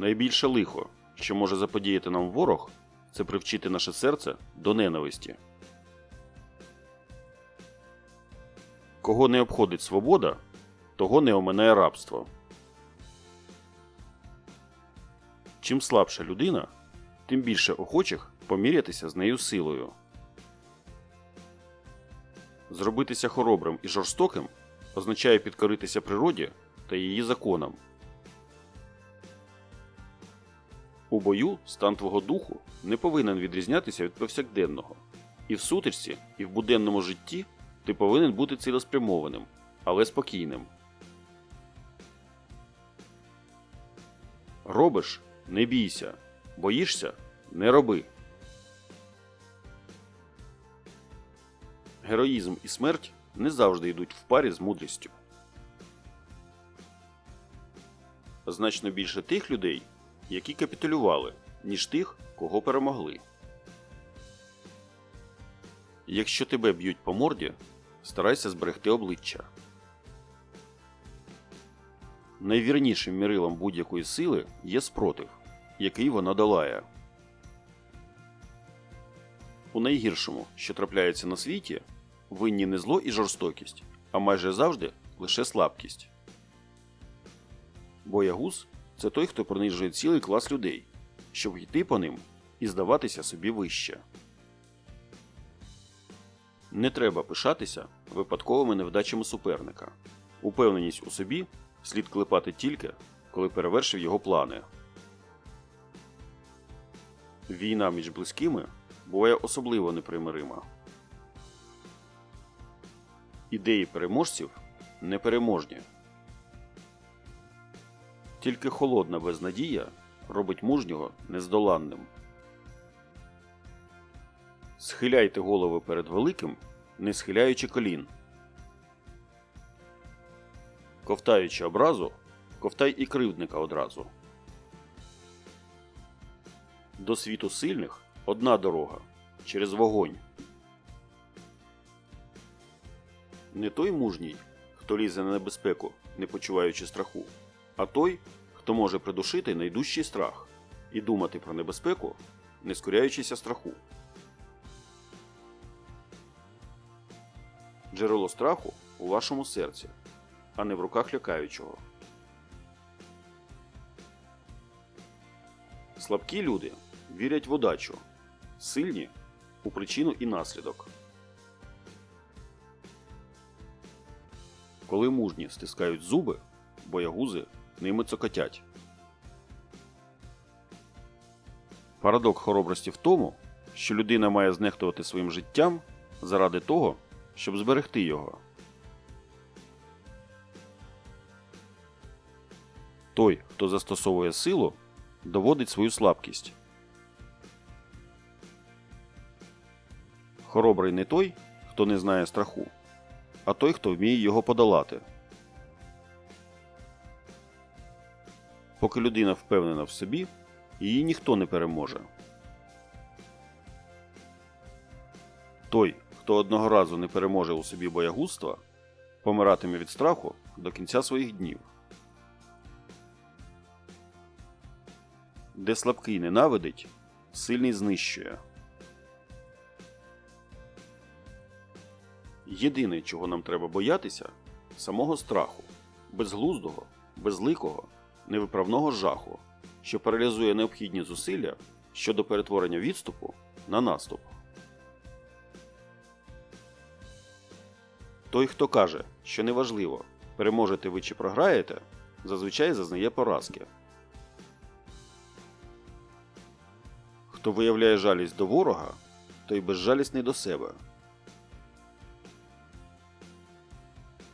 Найбільше лихо, що може заподіяти нам ворог, це привчити наше серце до ненависті. Кого не обходить свобода, того не оминає рабство. Чим слабша людина, тим більше охочих помірятися з нею силою. Зробитися хоробрим і жорстоким означає підкоритися природі та її законам. У бою стан твого духу не повинен відрізнятися від повсякденного. І в сутичці, і в буденному житті ти повинен бути цілеспрямованим, але спокійним. Робиш не бійся, боїшся не роби. Героїзм і смерть не завжди йдуть в парі з мудрістю. Значно більше тих людей, які капітулювали, ніж тих, кого перемогли. Якщо тебе б'ють по морді, старайся зберегти обличчя. Найвірнішим мірилом будь-якої сили є спротив, який вона долає. У найгіршому, що трапляється на світі, винні не зло і жорстокість, а майже завжди лише слабкість. Боягуз це той, хто принижує цілий клас людей, щоб йти по ним і здаватися собі вище. Не треба пишатися випадковими невдачами суперника. Упевненість у собі слід клепати тільки, коли перевершив його плани. Війна між близькими буває особливо непримирима. Ідеї переможців непереможні. Тільки холодна безнадія робить мужнього нездоланним. Схиляйте голови перед великим, не схиляючи колін. Ковтаючи образу, ковтай і кривдника одразу. До світу сильних одна дорога через вогонь. Не той мужній, хто лізе на небезпеку, не почуваючи страху, а той, хто може придушити найдужчий страх і думати про небезпеку, не скоряючися страху. Джерело страху у вашому серці, а не в руках лякаючого. Слабкі люди вірять в удачу, сильні у причину і наслідок. Коли мужні стискають зуби, боягузи ними цокотять. Парадок хоробрості в тому, що людина має знехтувати своїм життям заради того, щоб зберегти його. Той, хто застосовує силу, доводить свою слабкість. Хоробрий не той, хто не знає страху, а той, хто вміє його подолати. Поки людина впевнена в собі, її ніхто не переможе. Той, хто одного разу не переможе у собі боягузтва, помиратиме від страху до кінця своїх днів. Де слабкий ненавидить, сильний знищує. Єдине, чого нам треба боятися самого страху, безглуздого, безликого, невиправного жаху, що паралізує необхідні зусилля щодо перетворення відступу на наступ. Той, хто каже, що неважливо, переможете ви чи програєте, зазвичай зазнає поразки. Хто виявляє жалість до ворога, той безжалісний до себе.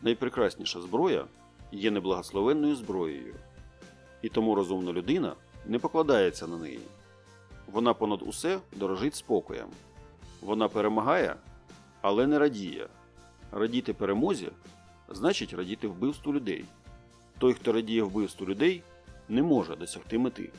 Найпрекрасніша зброя є неблагословенною зброєю, і тому розумна людина не покладається на неї. Вона понад усе дорожить спокоєм. Вона перемагає, але не радіє. Радіти перемозі значить радіти вбивству людей. Той, хто радіє вбивству людей, не може досягти мети.